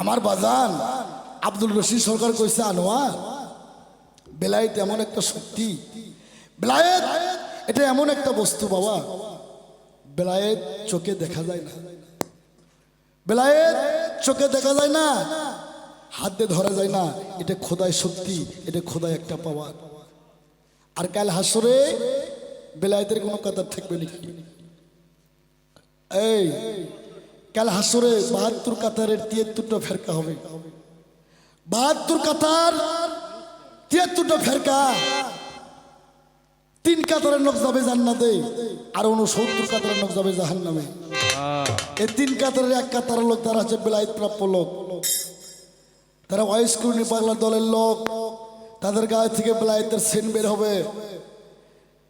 আমার বাজান আব্দুল রশিদ সরকার কইছে, আনোয়ার বেলায়েত এমন একটা শক্তি। বেলায়েত এটা এমন একটা বস্তু বাবা বেলায়েত চোখে দেখা যায় না। বেলায়েত চোখে দেখা যায় না, হাতে ধরা যায় না, এটা খোদায় শক্তি, এটা খোদায় একটা পাওয়ার। আর কাল হাসরে বেলায়েতের কোনো কথা থাকবে নাকি? এই কাল হাসরে বাহাত্তর কাতারের তিয়াত্তরটা ফেরকা হবে। বাহাত্তর কাতার তিয়াত্তরটা ফেরকা। তিন কাতারের লোক যাবে জান্নাতে আর উনসত্তর কাতারের লোক যাবে জাহান নামে এই তিন কাতারের এক কাতারের লোক তারা হচ্ছে বেলায়েত প্রাপ্য লোক। তারা ওয়াইস ওয়াইস্কুনি পাগলা দলের লোক। তাদের গায়ে থেকে বেলায়েতের সেন বের হবে।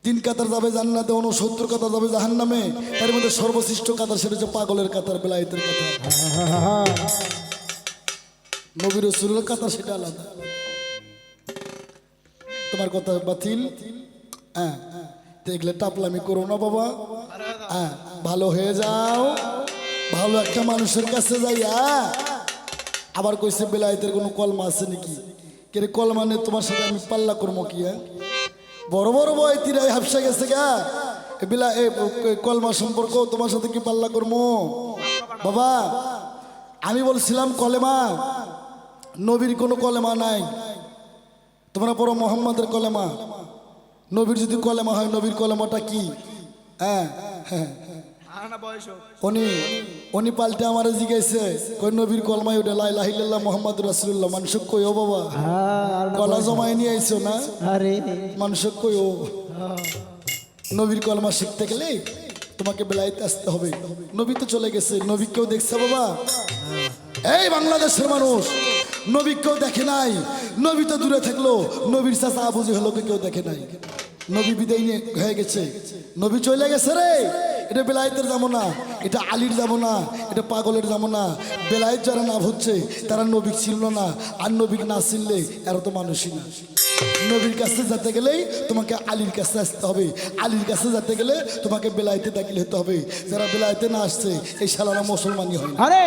তিন কাতার যাবে জান্নাতে উনসত্তর কাতার যাবে জাহান নামে তার মধ্যে সর্বশ্রেষ্ঠ কাতার সেটা হচ্ছে পাগলের কাতার, বেলায়েতের কাতার। নবীর রসুলের কাতার সেটা আলাদা। তোমার কথা বাতিল? হ্যাঁ দেখলে টাপলামি করো না বাবা। হ্যাঁ ভালো হয়ে যাও। ভালো একটা মানুষের কাছে যাইয়া। আবার কইছে, বেলায়েতের কোনো কলমা আছে নাকি? কে কলমা নিয়ে তোমার সাথে আমি পাল্লা করব কি হ্যাঁ? বড় বড় বয় তিরাই হাফসা গেছে গা। এবিলা বিলা, এ কলমা সম্পর্ক, তোমার সাথে কি পাল্লা করমো? বাবা, আমি বলছিলাম কলেমা, নবীর কোনো কলেমা নাই। তোমরা বড় মোহাম্মদের কলেমা। নবীর যদি কলেমা হয়, নবীর কলেমাটা কি? হ্যাঁ হ্যাঁ। উনি উনি পাল্টে আমার জিজ্ঞাসে কই নবীর কলমাই ওটা লাই লাহিল্লাহ মোহাম্মদ রাসুল্লাহ মানুষ কই ও বাবা? কলা জমাই নিয়ে আইছো না? আরে। মানুষ কই ও? নবীর কলমা শিখতে গেলে তোমাকে বেলাইতে আসতে হবে। নবী তো চলে গেছে নবী কেউ দেখছে বাবা। এই বাংলাদেশের মানুষ নবী কেউ দেখে নাই। নবী তো দূরে থাকল নবীর চাচা আবুজি হলো কেউ দেখে নাই। নবী বিদায় নিয়ে হয়ে গেছে। নবী চলে গেছে রে। এটা বেলায়েতের যাব না এটা আলীর যাব না এটা পাগলের যাব না বেলায়েত যারা না হচ্ছে তারা নবী ছিল না আর নবী না চিনলে এরা তো মানুষই না। নবীর কাছে যেতে গেলেই তোমাকে আলীর কাছে আসতে হবে। আলীর কাছে যেতে গেলে তোমাকে বেলায়েতে দাখিল হতে হবে। যারা বেলায়েতে না আসছে এই সালারা মুসলমানই হয় আরে!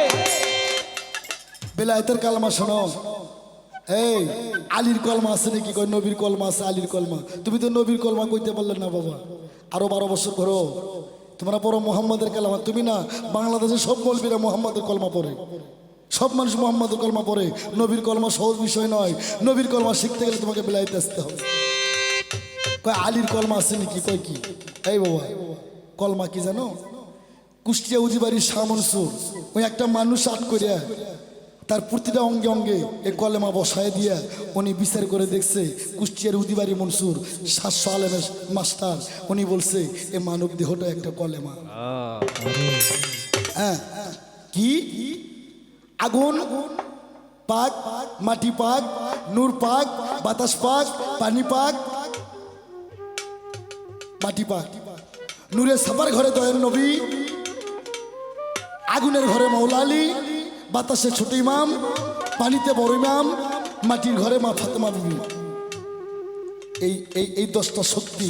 বেলায়েতের কালমা শোনো। এই আলীর কলমা আছে নাকি? কই নবীর কলমা আছে আলীর কলমা। তুমি তো নবীর কলমা কইতে পারলে না বাবা। আরও বারো বছর ঘরো তোমরা পড়ো মোহাম্মদের কালামা। তুমি না বাংলাদেশের সব মলবিরা মোহাম্মদের কলমা পড়ে। সব মানুষ মোহাম্মদের কলমা পড়ে। নবীর কলমা সহজ বিষয় নয়। নবীর কলমা শিখতে গেলে তোমাকে বেলাইতে আসতে হবে। কয়, আলীর কলমা আছে নাকি? কয় কি? এই বাবা, কলমা কি জানো? কুষ্টিয়া উজিবাড়ির সামনসুর মনসুর ওই একটা মানুষ আট করিয়া তার প্রতিটা অঙ্গে অঙ্গে এ কলেমা বসায় দিয়া উনি বিচার করে দেখছে কুষ্টিয়ার উদিবাড়ি মনসুর সাতশো আলেমের মাস্টার। উনি বলছে, এ মানব দেহটা একটা কলেমা। হ্যাঁ কি? আগুন, পাক, মাটি পাক, নূর পাক, বাতাস পাক, পানি পাক, মাটি পাক। নূরের সাপার ঘরে দয়ের নবী, আগুনের ঘরে মৌলা আলী বাতাসে ছোট ইমাম, পানিতে বড় ইমাম, মাটির ঘরে মা ফাতেমা বিবি। এই এই এই দশটা শক্তি,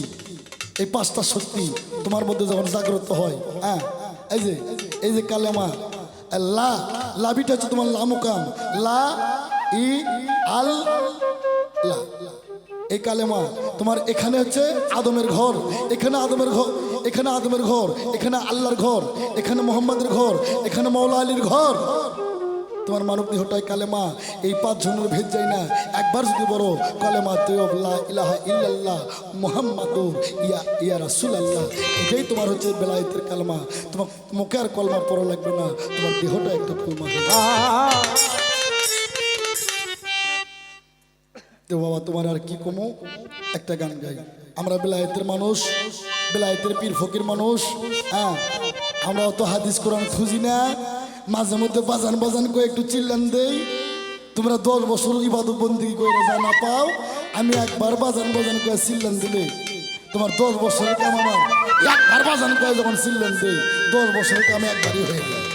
এই পাঁচটা শক্তি তোমার মধ্যে যখন জাগ্রত হয় হ্যাঁ এই যে এই যে কালেমা, লা লাভিটা হচ্ছে তোমার লামুকাম, লা, ই, আল, লা। এই কালেমা তোমার এখানে হচ্ছে আদমের ঘর, এখানে আদমের ঘর, এখানে আদমের ঘর, এখানে আল্লাহর ঘর, এখানে মোহাম্মদের ঘর, এখানে মৌলা আলীর ঘর। তোমার মানব দেহটাই কালেমা। এই পাঁচ জনের ভেদ যায় না। একবার যদি বলো, কালেমা তৈয়বলা ইলাহা ইল্লাল্লাহ মোহাম্মদুর ইয়া ইয়া রাসুল আল্লাহ এটাই তোমার হচ্ছে বেলায়েতের কালেমা। তোমার মুখে আর কলমা পড়া লাগবে না। তোমার দেহটা একটা কলমা। তো বাবা, তোমার আর কি কমো? একটা গান গাই। আমরা বেলায়েতের মানুষ, বেলায়েতের পীর ফকির মানুষ হ্যাঁ? আমরা অত হাদিস কোরআন খুঁজি না। মাঝে মধ্যে বাজান বাজান করে একটু চিল্লান দেই। তোমরা দশ বছর ইবাদত বন্দি করে জানা পাও, আমি একবার বাজান বাজান করে চিল্লান দিলে। তোমার দশ বছরের কাম একবার বাজান করে যখন চিল্লান দেই, দশ বছরের কাম একবারই হয়ে যায়।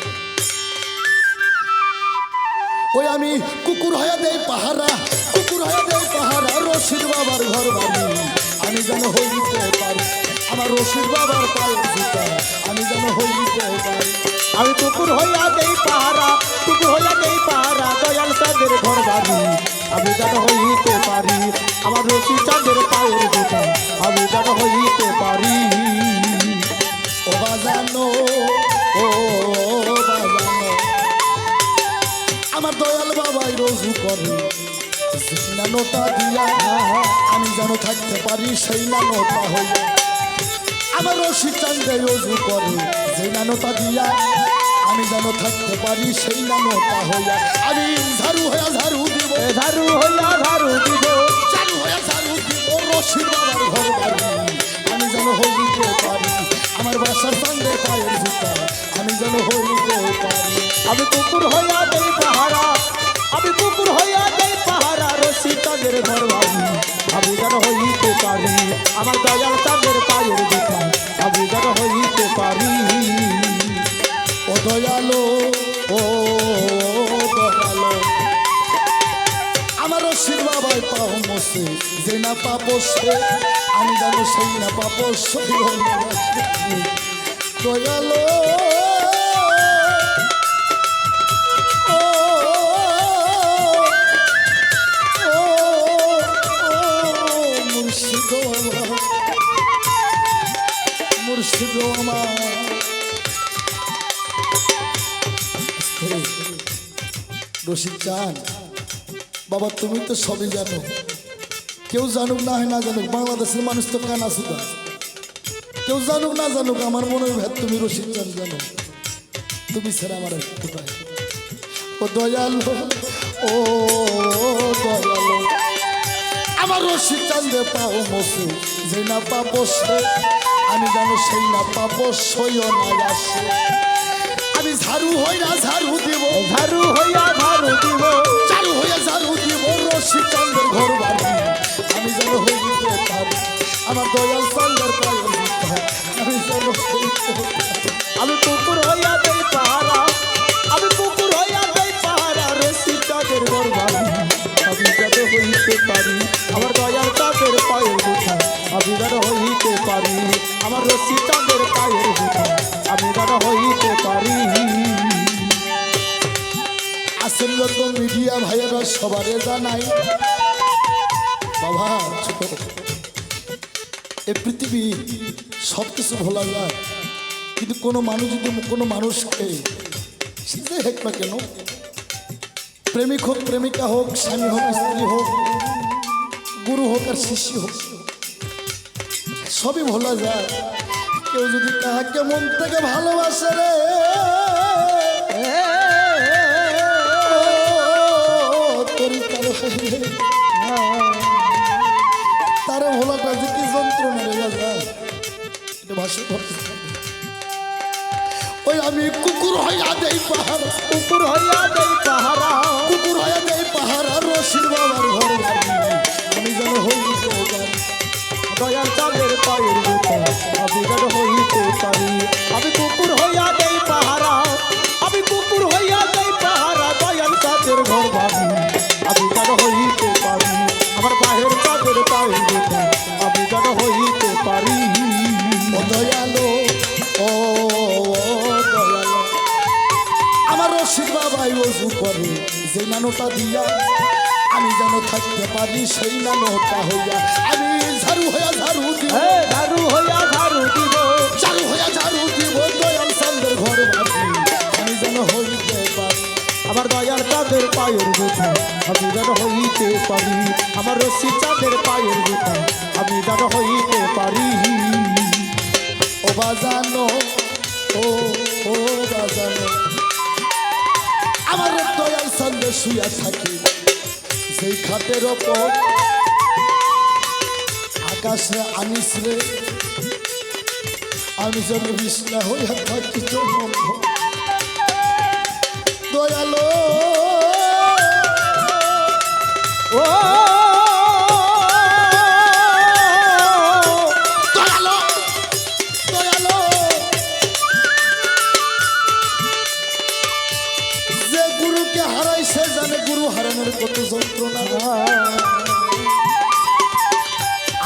ওই আমি কুকুর হয়ে দেই পাহারা, কুকুর হয়ে দেই পাহারা রশিদ বাবার ঘর বাড়ি। আমি যেন হইতে পারি, আমার রশিদ বাবার জুতা আমি যেন হইতে পারি। আমি কুকুর হইয়া দেই পাহারা কুকুর হইয়া দেই পাহারা চাঁদের ঘর বাড়ি। আমি যেন হইতে পারি, আমার রশি চাঁদের পায়ের জুতা। আমি যেন হইতে পারি। ও বাজানো ও বাজানো। আমার দয়াল বাবাই রোজু করে। নানোটা দিয়া আমি যেন থাকতে পারি সেই নানোটা হইয়া। আমার রশি চান্দে রোজু করে। সেই নানোটা দিয়া আমি যেন থাকতে পারি সেই নানোটা হইয়া। আমি ঝাড়ু হইয়া ঝাড়ু দিব। ঝাড়ু হইয়া ঝাড়ু দিব। চালু হয়ে চালু দিব। রশিদ বাবার ঘর বাড়ি। আমি যেন হইতে পারি। আমার বাসার সঙ্গে পায়ের জুতা। আমি যেন হইতে পারি। আমি কুকুর হইয়া দেই পাহারা। আমি কুকুর হইয়া দেই পাহারা। রশি চাঁদের ঘর বাড়ি। আমি যেন হইতে পারি। আমার দয়াল চাঁদের পায়ের যে না পাবো সে আমি যেন সেই না পাবো সেই দয়ালো। মুর্শিদ চান। বাবা, তুমি তো সবই জানো। কেউ জানুক না হয় না জানুক বাংলাদেশের মানুষ তো কানা সুদা কেউ জানুক না জানুক আমার মনের ভেদ তুমি রশিদ চান জানো। তুমি ছাড়া আমার কোথায় ও দয়ালু ও দয়ালু আমার রশিদ চান্দে পাও মসে যে না পাবো সে আমি জানো সেই না পাবো সইও না আসে। আমি ঝাড়ু হই না ঝাড়ু দিব। ঝাড়ু হইয়া ঝাড়ু দিব। চালু হয়ে ঝাড়ু দিব রশিদ চান্দের ঘর বাড়ি। আমি যেন হইতে পারি। আমার দয়াল চান্দের পায়ের আমি যেন হইতে। আমি কুকুর হইয়া দেই পাহারা, আমি কুকুর হইয়া দেই পাহারা রশি চাঁদের ঘর বাড়ি আমি যেন হইতে পারি, আমার দয়াল চাঁদের পায়ের জুতা আমি যেন হইতে পারি। আমার রশি চাঁদের পায়ের জুতা আমি যেন হইতে পারি। আসেন যত মিডিয়া ভাইয়েরা, সবারে জানাই বাবা ছোট এ পৃথিবী সব কিছু ভোলা যায় কিন্তু কোনো মানুষ যদি কোনো মানুষকে সে হোক না কেন, প্রেমিক হোক, প্রেমিকা হোক, স্বামী হোক, স্ত্রী হোক, গুরু হোক আর শিষ্য হোক, সবই ভোলা যায় কেউ যদি কাহাকে মন থেকে ভালোবাসে রে তোরই কারও। তারে ভোলাটা যে কি যন্ত্রণা রে রাজা এটা। ওই আমি কুকুর হইয়া দেই পাহাড় কুকুর হইয়া হইতে পারি। ও দয়ালো ও দয়ালো। আমার রশিদ বাবাই অজু করে যে নানোটা দিয়া আমি যেন থাকতে পারি সেই নানোটা হইয়া আমি ঝাড়ু হইয়া ঝাড়ু দিব। ঝাড়ু হইয়া ঝাড়ু দিব। ঝাড়ু হইয়া ঝাড়ু দিব দয়াল চন্দ্রের ঘর বাড়ি আমি যেন হইতে আমার দয়াল চাঁদের পায়ের জুতা আমি যেন হইতে পারি। আমার রশি চাঁদের পায়ের জুতা আমি যেন হইতে পারি। ও বাজানো, ও ও বাজানো। আমার দয়াল সন্দেশ শুয়া থাকি সেই খাটের ওপর আকাশে আনিস রে। আমি যেন বিষ্ণা হইয়া থাকি তোর। দয়ালো। ও, দয়ালো দয়ালো। যে গুরুকে হারাই সে জানে গুরু হারানোর কত যন্ত্রণা।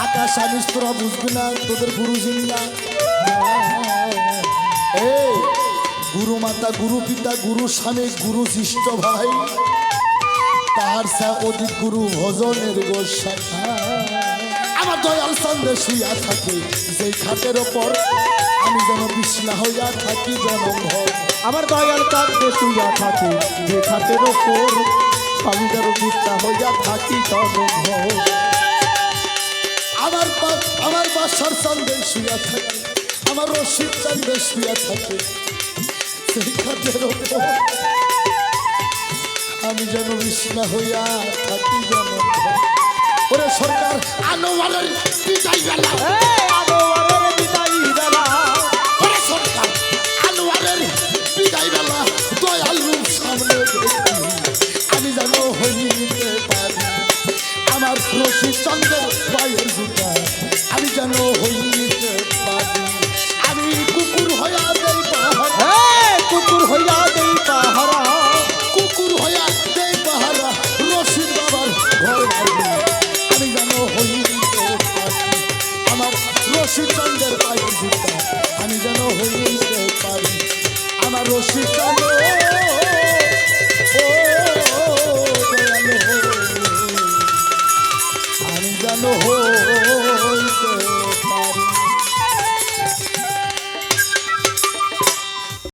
আকাশ আনিস, তোরা বুঝবি না, তোদের গুরু জিন্দা। এই গুরু মাতা গুরু পিতা গুরু স্বামী গুরু শিষ্ট ভাই। তার সা অধিক গুরু ভজনের গোসাই। আমার দয়াল সন্দেশ শুইয়া থাকে যেই খাটের ওপর আমি যেন বিছনা হইয়া থাকি যেন আমার দয়াল কাঁদতে শুইয়া থাকে যে খাটের ওপর আমি যেন বিদ্যা হইয়া থাকি জনঘর আমার আমার বাসার সন্দেশ শুইয়া থাকে আমার রশিদ সন্দেশ শুইয়া থাকে। সেই আমি যেন বিছনা হইয়া থাকি যেন। ওরে সরকার আনোয়ারের বিদায় বেলা। আনোয়ারের বিদায়ী বেলা। ওরে সরকার আনোয়ারের বিদায় বেলা। দয়াল সামনে আমি যেন হইতে পারি। আমার রশিদ চন্দ্রের পায়ের জুতা আমি যেন হইতে